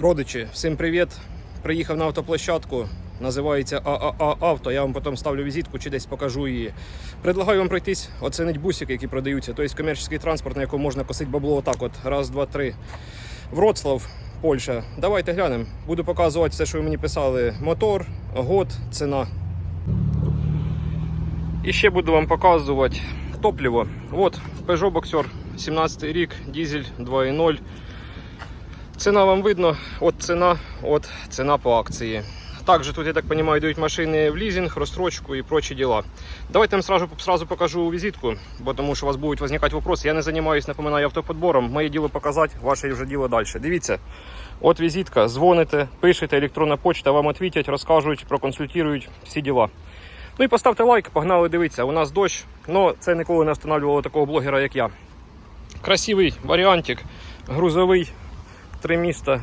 Родичі, всім привіт! Приїхав на автоплощадку. Називається ААА Авто. Я вам потім ставлю візитку чи десь покажу її. Предлагаю вам пройтись, оцінити бусики, які продаються. Тобто комерційний транспорт, на якому можна косити бабло отак от. Раз, два, три. Вроцлав, Польща. Давайте глянемо. Буду показувати все, що ви мені писали. Мотор, год, ціна. І ще буду вам показувати топливо. От, Peugeot Boxer, 17 рік, дизель 2.0. Ціна вам видно, от ціна, от ціна по акції. Також тут, я так розумію, дають машини в лізинг, розстрочку і прочі діла. Давайте я вам сразу, сразу покажу візитку, бо тому що у вас будуть виникати вопроси. Я не займаюся, напоминаю, автоподбором. Моє діло показати, ваше вже діло далі. Дивіться, от візитка, дзвоните, пишете, електронна почта, вам відповідять, розкажуть, проконсультують, всі діла. Ну і поставте лайк, погнали дивитися. У нас дощ, але це ніколи не встановлювало такого блогера, як я. Красивий варіантик, грузовий, три міста.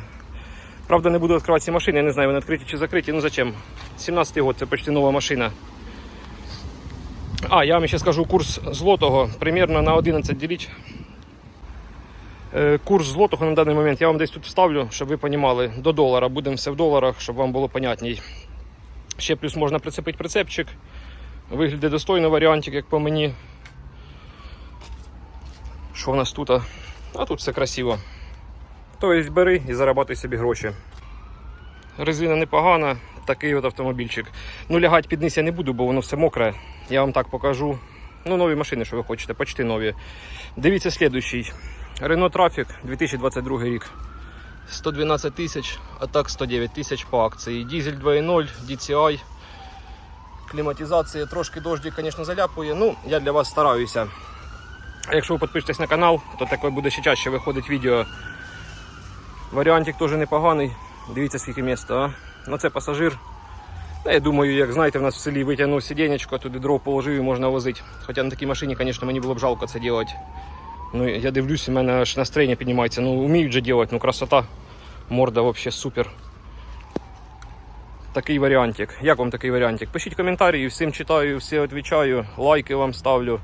Правда, не буду відкривати ці машини, я не знаю, вони відкриті чи закриті. Ну зачем? 17-й год, це почти нова машина. А, я вам ще скажу курс злотого примерно на 11 діліть. Е, Курс злотого на даний момент я вам десь тут вставлю, щоб ви розуміли, до долара. Будемо все в доларах, щоб вам було понятній. Ще плюс можна прицепити прицепчик. Виглядає достойно варіантик, як по мені. Що в нас тут? А тут все красиво. Тобто бери і зарабатуй собі гроші. Резина непогана, такий от автомобільчик. Ну, лягати під низ я не буду, бо воно все мокре. Я вам так покажу. Ну, нові машини, що ви хочете, почти нові. Дивіться слідуючий. Renault Traffic 2022 рік. 112 тисяч, а так 109 тисяч по акції. Дізель 2.0, DCI. Кліматизація, трошки дождик, звісно, заляпує. Ну, я для вас стараюся. Якщо ви підпишетесь на канал, то таке буде ще чаще виходить відео. Варіантик теж непоганий. Дивіться, скільки міста. А? Ну це пасажир. Та я думаю, як знаєте, в нас в селі витягнув сидінечко, туди дров положив і можна возити. Хоча на такій машині, звісно, мені було б жалко це робити. Ну, я дивлюсь, у мене аж настроєння піднімається. Ну, вміють же робити, ну красота. Морда взагалі супер. Такий варіантик. Як вам такий варіантик? Пишіть коментарі, всім читаю, всі відповідаю, лайки вам ставлю.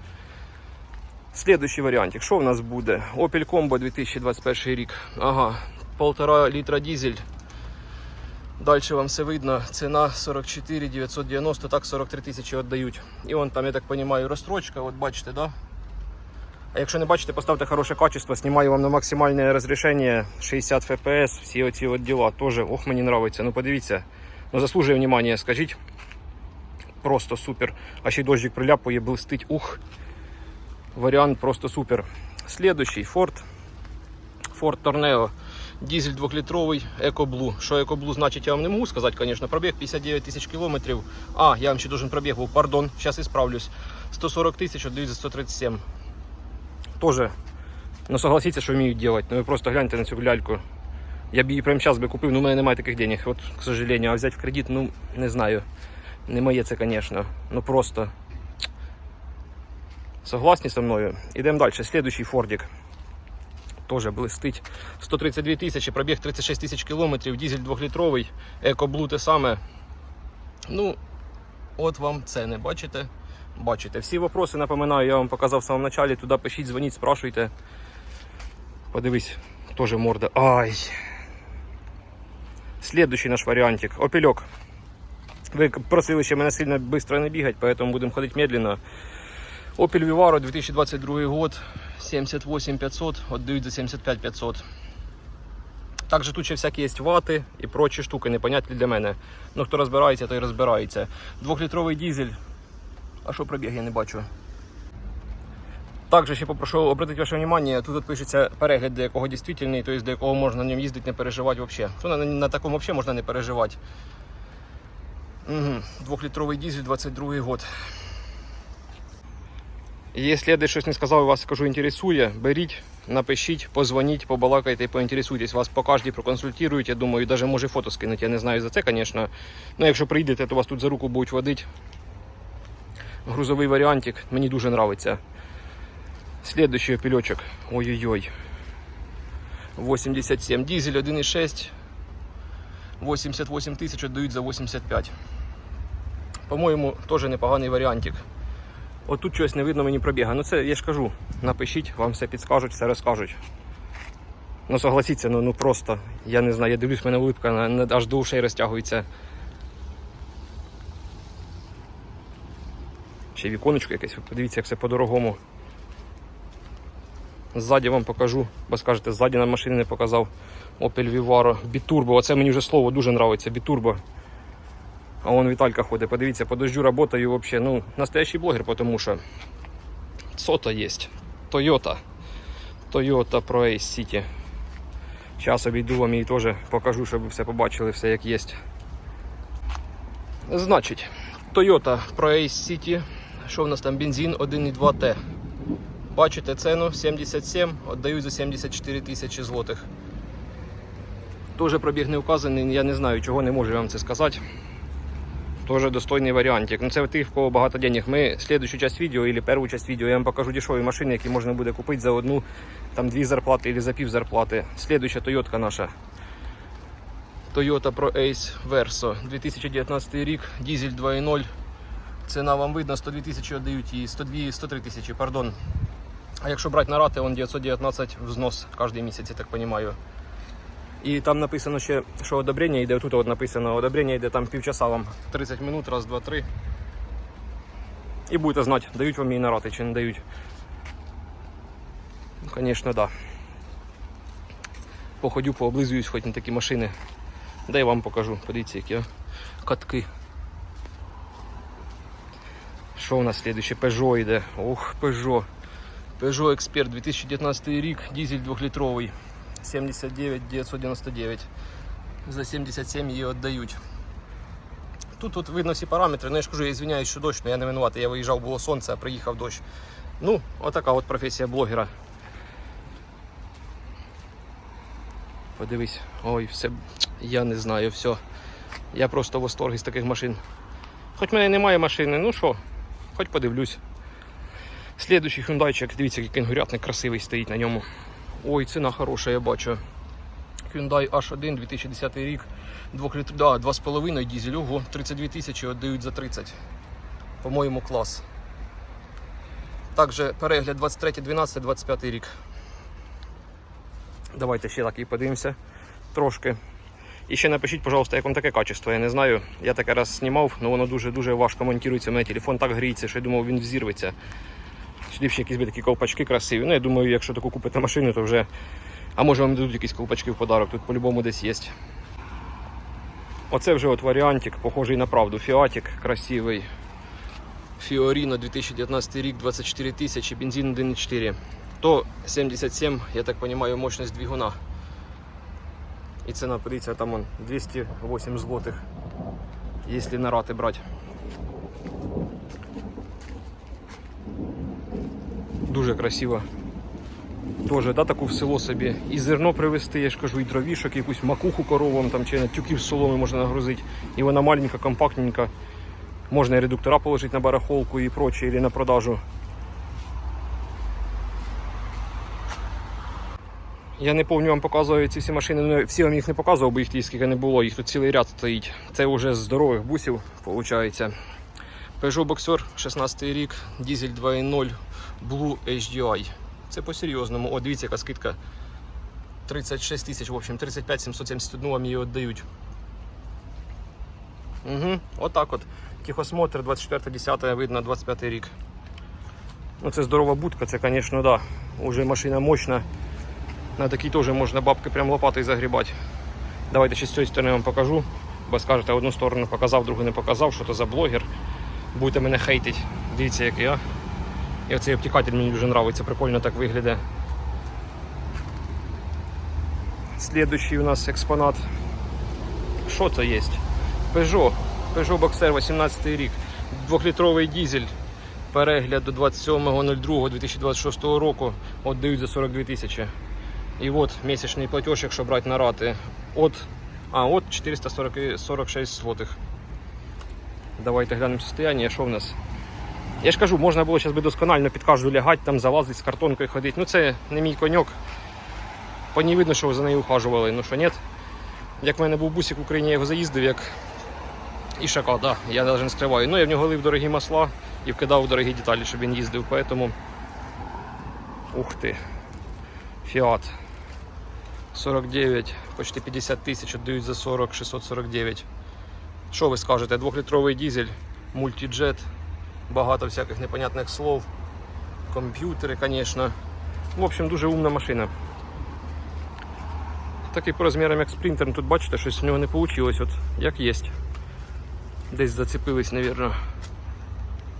Слідуючий варіантик. Що в нас буде? Opel Combo 2021 рік. Ага, полтора літра дизель. Далі вам все видно. Ціна 44 990, так 43 тисячі віддають. І вон там, я так розумію, розстрочка, от бачите, да? А якщо не бачите, поставте хороше качество, знімаю вам на максимальне розрішення 60 FPS, всі оці от діла. Теж, ох, мені подобається. Ну подивіться, ну заслужує внимання, скажіть. Просто супер. А ще й дощик приляпує, блистить. Ух. Варіант просто супер. Следующий Ford. Ford Tornado. Дизель 2-літровий EcoBlue. Що EcoBlue значить, я вам не можу сказати, звісно. Пробіг 59 тисяч кілометрів. А, я вам ще должен пробіг був, пардон, зараз ісправлюсь. 140 тисяч, віддають за 137. Тоже, ну согласіться, що вміють делать. Ну ви просто гляньте на цю ляльку. Я б її прямо зараз би купив, але у мене немає таких денег. От, к сожалению, а взяти в кредит, ну, не знаю. Не моє це, звісно. Ну просто. Согласні со мною? Ідемо далі. Следующий Фордик. Тоже блистить. 132 тисячі, пробіг 36 тисяч кілометрів, дизель 2-літровий, EcoBlue те саме. Ну, от вам ціни, бачите? Бачите. Всі вопроси, напоминаю, я вам показав в самому началі. Туди пишіть, дзвоніть, спрашуйте. Подивись, теж морда. Ай. Следующий наш варіантик. Опельок. Ви просили ще мене сильно швидко не бігати, поэтому будемо ходити медленно. Opel Vivaro 2022 год, 78 500, отдають за 75 500. Також тут ще всякі є вати і прочі штуки, непонятні для мене. Ну хто розбирається, той розбирається. Двохлітровий дизель. А що пробіг, я не бачу. Також ще попрошу обратити ваше увагу, тут пишеться перегляд, до якого дійсний, тобто до якого можна на ньому їздити, не переживати взагалі. На, на такому взагалі можна не переживати. Угу. Двохлітровий дизель, 22 год. Якщо я десь щось не сказав і вас скажу інтересує, беріть, напишіть, позвоніть, побалакайте, поінтересуйтесь, вас по кожній проконсультують, я думаю, навіть може фото скинуть, я не знаю за це, звісно. Ну, якщо прийдете, то вас тут за руку будуть водити. Грузовий варіантик, мені дуже подобається. Следующий опельочок. Ой-ой-ой. 87. Дизель 1.6. 88 тисяч віддають за 85. По-моєму, теж непоганий варіантик. От тут щось не видно мені пробіга. Ну це я ж кажу. Напишіть, вам все підскажуть, все розкажуть. Ну согласіться, ну, ну просто. Я не знаю, я дивлюсь, в мене улипка аж до ушей розтягується. Ще віконечко якесь, подивіться, як все по-дорогому. Ззаді вам покажу, бо скажете, ззаді на машині не показав. Opel Vivaro, Biturbo. Оце мені вже слово дуже подобається, Biturbo. А вон Віталька ходить, подивіться, по дождю работаю взагалі. Ну, настоящий блогер, тому що Сота є. Toyota. Toyota Pro Ace City. Зараз обійду вам її теж покажу, щоб ви все побачили, все як є. Значить, Toyota Pro Ace City. Що в нас там? Бензин 1,2T. Бачите ціну 77, віддають за 74 тисячі злотих. Теж пробіг не вказаний, я не знаю, чого не можу вам це сказати. Тоже достойний варіантик. Ну це тих, в кого багато денег. Ми слідчу часть відео або першу часть відео я вам покажу дешеві машини, які можна буде купити за одну, там дві зарплати або за пів зарплати. Слідуюча Toyota наша. Toyota Pro Ace Verso 2019 рік, дизель 2.0. Ціна вам видно, 102 тисячі віддають її, 102, 103 тисячі, пардон. А якщо брати на рати, он 919 взнос кожен місяць, я так розумію. І там написано ще, що одобрення йде, тут от написано, одобрення йде там півчаса вам, 30 минут, раз, два, три. І будете знати, дають вам її на рати чи не дають. Ну, Звісно, так. Да. Походю, пооблизуюсь хоч на такі машини. Дай вам покажу. Подивіться, які катки. Що у нас слідуще? Peugeot йде. Ох, Peugeot. Peugeot Expert 2019 рік, дизель 2-літровий. 79 999. За 77 її віддають. Тут от видно всі параметри. Ну я ж кажу, я звиняюсь, що дощ, але я не винуватий. Я виїжджав, було сонце, а приїхав дощ. Ну, отака от професія блогера. Подивись, ой, все, я не знаю, все. Я просто в восторгі з таких машин. Хоч в мене немає машини, ну що, хоч подивлюсь. Слідуючий хундайчик, дивіться, який кенгурятник красивий стоїть на ньому. Ой, ціна хороша, я бачу. Hyundai H1 2010 рік, 2 літр, да, 2,5 дізель, ого, 32 тисячі віддають за 30. По-моєму, клас. Також перегляд 23, 12, 25 рік. Давайте ще так і подивимося трошки. І ще напишіть, пожалуйста, як вам таке качество. Я не знаю. Я таке раз знімав, але воно дуже-дуже важко монтується. У мене телефон так гріється, що я думав, він взірветься. Сюди ще якісь би такі колпачки красиві. Ну, я думаю, якщо таку купите машину, то вже. А може вам дадуть якісь колпачки в подарок, тут по-любому десь є. Оце вже от варіантик, похожий на правду. Фіатик красивий. Фіоріно 2019 рік, 24 тисячі, бензин 1,4. То 77, я так розумію, мощність двигуна. І ціна, подивіться, там он 208 злотих, якщо на рати брати. Дуже красиво. Тоже, да, таку в село собі. І зерно привезти, я ж кажу, і дровішок, якусь макуху коровам там, чи на тюків з соломи можна нагрузити. І вона маленька, компактненька. Можна і редуктора положити на барахолку і прочее, или на продажу. Я не повністю вам показую ці всі машини, ну всі вам їх не показував, бо їх тоді скільки не було, їх тут цілий ряд стоїть. Це вже з здорових бусів, виходить. Peugeot Boxer 16 рік, дизель 2.0, Blue HDI. Це по-серйозному. О, дивіться, яка скидка. 36 тисяч, в общем, 35 771 вам її віддають. Угу, отак от. Тихосмотр 24.10 видно 25 рік. Ну це здорова будка, це, звісно, да. Уже машина мощна. На такій теж можна бабки прям лопатою загрібати. Давайте ще з цієї сторони вам покажу. Бо скажете, одну сторону показав, другу не показав, що то за блогер. Будете мене хейтить. Дивіться, який я. І оцей обтікатель мені дуже подобається, прикольно так виглядає. Слідуючий у нас експонат. Що це є? Peugeot. Peugeot Boxer 18 рік. Двохлітровий дизель. Перегляд до 27.02.2026 року. Отдають за 42 тисячі. І от місячний платеж, якщо брати на рати, от, а, от 446 злотих. Давайте глянемо состояние, що в нас. Я ж кажу, можна було зараз би досконально під кожну лягати, там залазити з картонкою ходити. Ну це не мій коньок. По ній видно, що за нею ухажували. Ну що ні. Як в мене був бусик в Україні, я його заїздив як ішака, да, я навіть не скриваю. Ну я в нього лив дорогі масла і вкидав дорогі деталі, щоб він їздив. Поэтому... Ух ти. Фіат. 49, почти 50 тисяч віддають за 40, 649. Що ви скажете? Двохлітровий дизель, мультиджет, багато всяких непонятних слов, комп'ютери, звісно. В общем, дуже умна машина. Такий по розмірам як спринтер, тут бачите, щось в нього не вийшло, от як є. Десь зацепились, мабуть.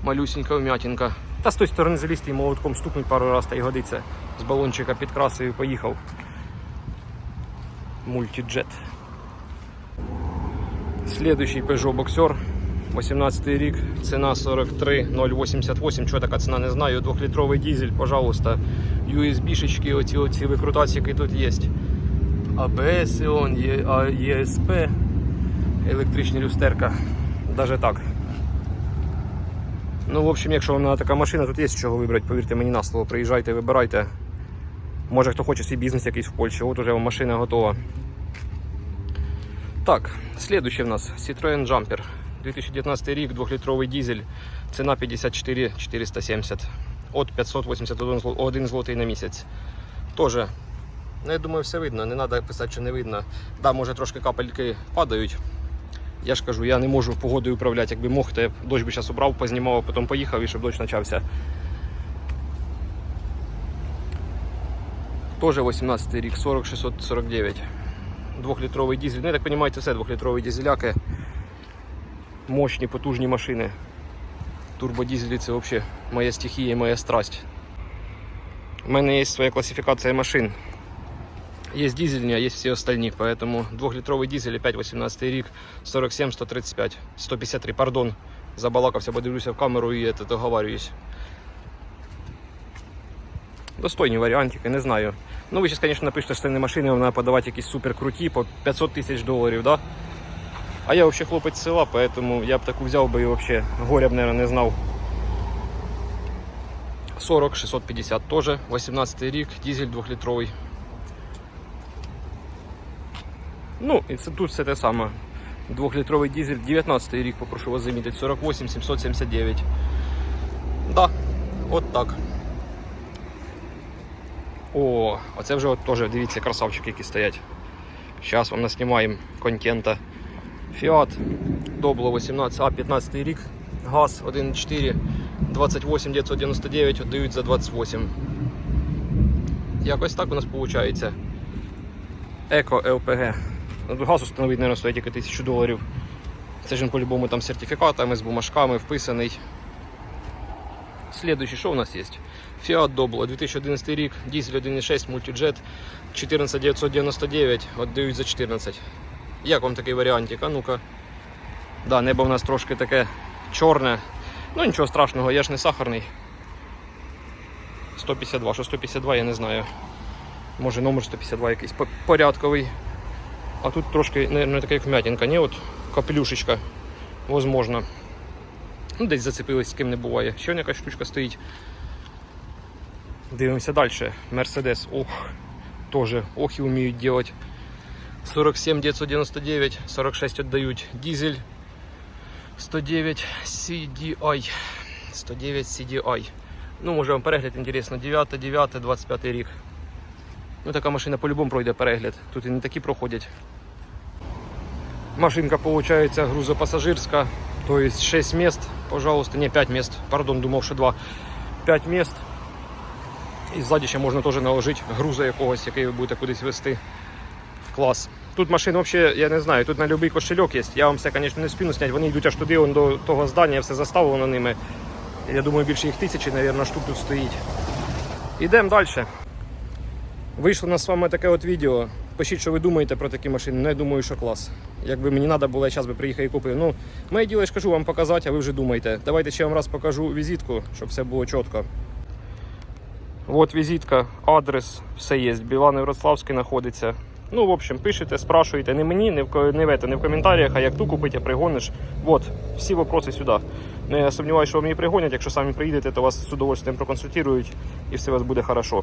Малюсенька вмятинка. Та з тої сторони залізти і молотком стукнуть пару разів та й годиться. З балончика підкрасив і поїхав. Мультиджет. Следующий Peugeot Boxer. 18 рік, ціна 43 088. Чого така ціна не знаю. Двохлітровий дизель, пожалуйста. USB-шечки, оці, оці викрутації, які тут є. АБС, он, ЄСП, електричні люстерка. Даже так. Ну, в общем, якщо вам така машина, тут є з чого вибрати, повірте мені на слово. Приїжджайте, вибирайте. Може хто хоче свій бізнес якийсь в Польщі, от уже вам машина готова. Так, слідуючий в нас Citroen Jumper. 2019 рік, 2-літровий дизель, ціна 54 470. От 581 зло- один злотий на місяць. Тоже, ну я думаю, все видно, не треба писати, що не видно. Да, може трошки капельки падають. Я ж кажу, я не можу погодою управляти, якби мог, то я б дощ би зараз убрав, познімав, а потім поїхав і щоб дощ почався. Тоже 18 рік, 40 649. Двохлітровий дизель. Ну, я так розумію, це все двохлітрові дизеляки. Мощні, потужні машини. Турбодизелі це взагалі моя стихія і моя страсть. У мене є своя класифікація машин. Є дизельні, а є всі остальні, поэтому двохлітровий дизель, 5.18 рік, 47, 135, 153, пардон. Забалакався, бо дивлюся в камеру і это, договарююсь. Достойні варіантики, не знаю. Ну, ви зараз, звісно, напишете, що це не машини, вона подавати якісь супер круті по 500 тисяч доларів, да? А я взагалі хлопець з села, поэтому я б таку взяв би і взагалі горя б, наверное, не знав. 40 650 теж, 18 рік, дизель 2-літровий. Ну, і це тут все те саме. Двохлітровий дизель, 19 рік, попрошу вас замітити, 48 779. Да, от так. О, оце вже от теж, дивіться, красавчики, які стоять. Зараз вам наснімаємо контента. Fiat Добло 18, а 15 рік, газ 1.4, 28 999 віддають за 28. Якось так у нас виходить. Еко ЛПГ. Газ установити, мабуть, стоїть тільки 1000 доларів. Це ж він по-любому там сертифікатами, з бумажками вписаний. Слідуючий, що у нас є? Fiat Doblo, 2011 рік, дизель 1.6, мультиджет, 14999, віддають за 14. Як вам такий варіантик? А ну-ка. Да, небо в нас трошки таке чорне. Ну нічого страшного, я ж не сахарний. 152, що 152, я не знаю. Може номер 152 якийсь порядковий. А тут трошки, не така як вмятинка, ні, от капелюшечка. Возможно. Ну, десь зацепились, з ким не буває. Ще якась штучка стоїть. Дивимося далі. Мерседес. Ох, теж ох і вміють делать. 47 999, 46 віддають. Дизель 109 CDI. 109 CDI. Ну, може вам перегляд інтересно. 9, 9, 25 рік. Ну, така машина по-любому пройде перегляд. Тут і не такі проходять. Машинка виходить грузопасажирська, то есть 6 мест, пожалуйста, не 5 мест, пардон, думав, що 2. 5 мест. І ззаді ще можна теж наложити груза якогось, який ви будете кудись вести. Клас. Тут машин взагалі, я не знаю, тут на будь-який кошельок є. Я вам все, звісно, не спину зняти. Вони йдуть аж туди, вон до того здання, все заставлено ними. Я думаю, більше їх тисячі, мабуть, штук тут стоїть. Ідемо далі. Вийшло у нас з вами таке от відео. Пишіть, що ви думаєте про такі машини. Ну, я думаю, що клас. Якби мені треба було, я зараз би приїхав і купив. Ну, моє діло, я ж кажу вам показати, а ви вже думаєте. Давайте ще вам раз покажу візитку, щоб все було чітко. От візитка, адрес, все є. Білан Вроцлавський знаходиться. Ну, в общем, пишете, спрашуєте не мені, не в, не в, не в коментарях, а як ту купити, пригониш. От, всі вопроси сюди. Не сумніваюся, що вам її пригонять. Якщо самі приїдете, то вас з удовольствием проконсультують і все у вас буде хорошо.